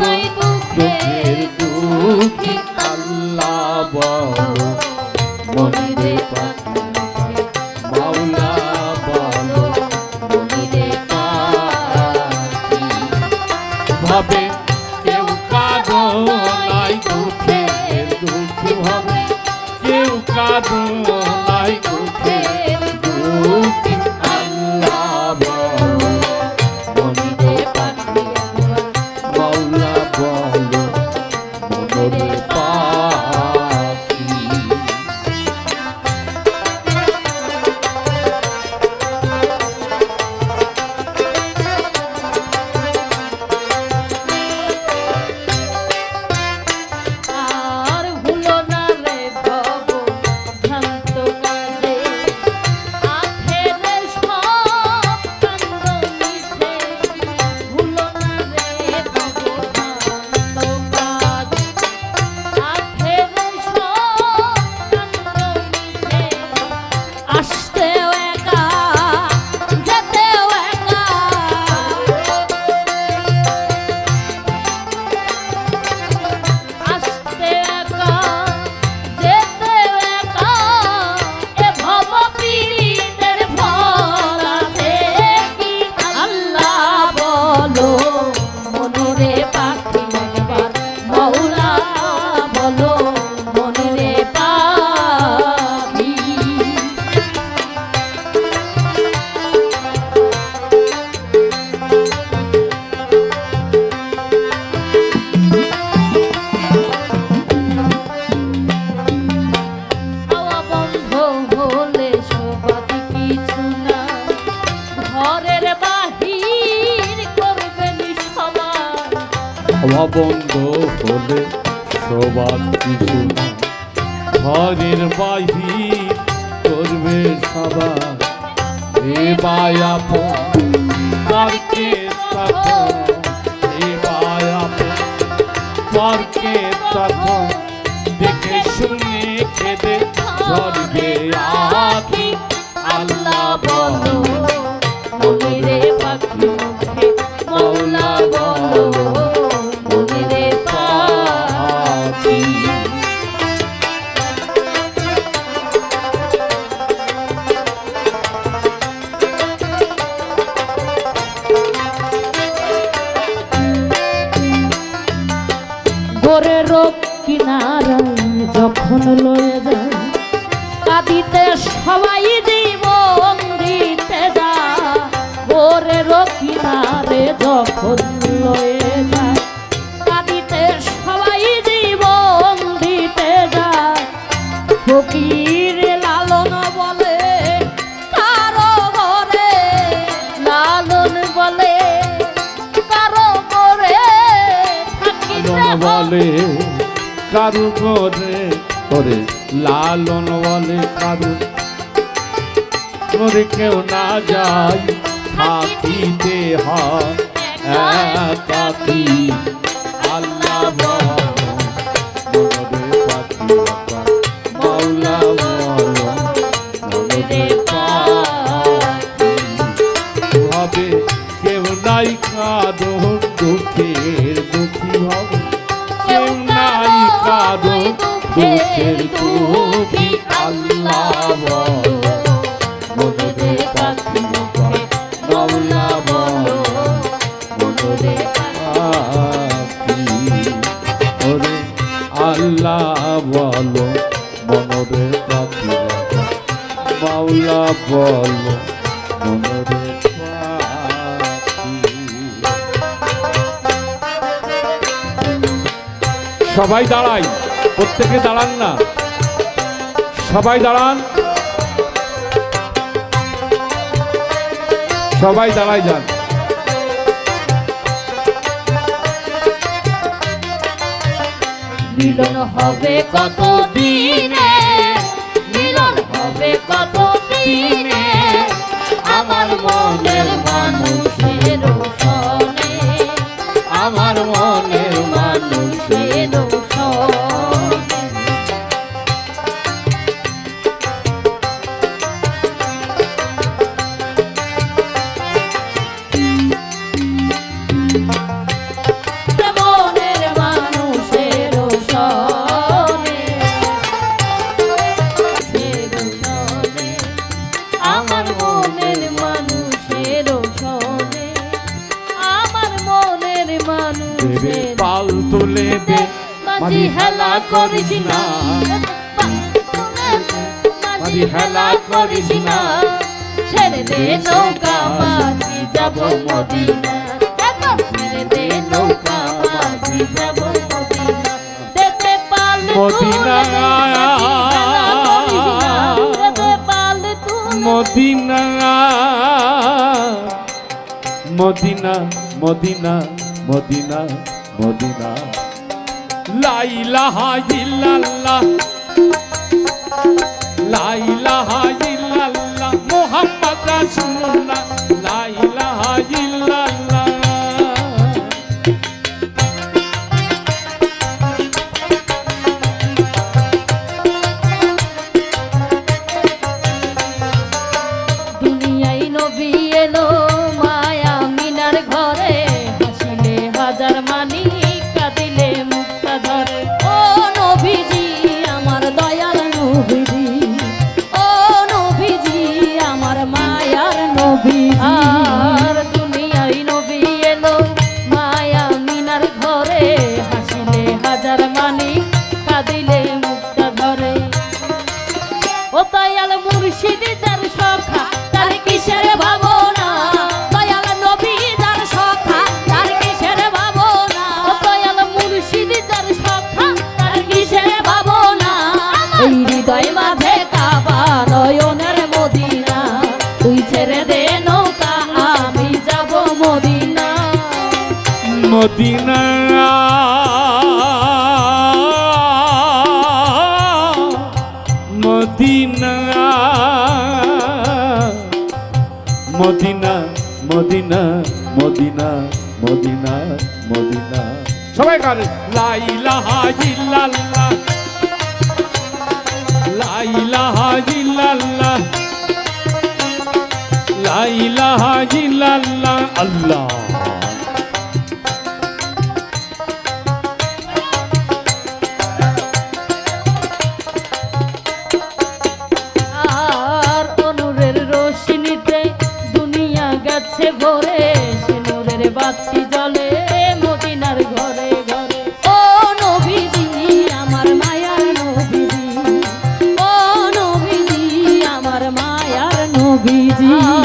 নাই দুঃখের দুঃখী আল্লাহ বলো। মনিরে মাওলা বলো। মনিরে ভাবে কেউ কাঁদো নাই দুঃখের দুঃখী ভাবে কেউ কাঁদো হওয়া বন্ধ হলে সবার কিছু ঘরের বাহির করবে সবার। এ বায়াপন পার্কে তখন। এ বায়াপন পার্কে দেখে শুনে খেদে যখন লয়ে যায়, কাঁদিতে সবাই জীবন দিতে যা গোরে রোগ কিনারে যখন লয়ে যায় লালন বলে লালন বলে বলে, কারু করে করে লালন বলে কারু। করে কেউ না যায় থাকিতে হয় আল্লাহ মাওলা বলো সবাই দাঁড়াই, প্রত্যেকে দাঁড়ান না। সবাই দাঁড়ান। সবাই দাঁড়াই যান। মিলন হবে কত দিনে দিনে তুলে দে মাঝি হেলা করিস না। মাঝি হেলা করিস না। ছেড়ে দে নৌকা মাঝি যাব মদিনা। ছেড়ে দে নৌকা মাঝি যাব মদিনা। দেতে পাল Medina. Medina Medina Medina Medina. Medina লাইলাহা ইল্লাল্লাহ। লাইলাহা ইল্লাল্লাহ। মুহাম্মদ রাসূলুল্লাহ। Medina Medina Medina Medina Medina Medina Medina. সবাই কারে লাইলাহা ইল্লাল্লাহ লাইলাহা ইল্লাল্লাহ লাইলাহা ইল্লাল্লাহ আল্লাহ। গেছে ভরে সে নূরের বাতি জ্বলে মদিনার ঘরে ঘরে। ও নবীজি, আমার মায়ার নবীজি। ও নবীজি, আমার মায়ার নবীজি।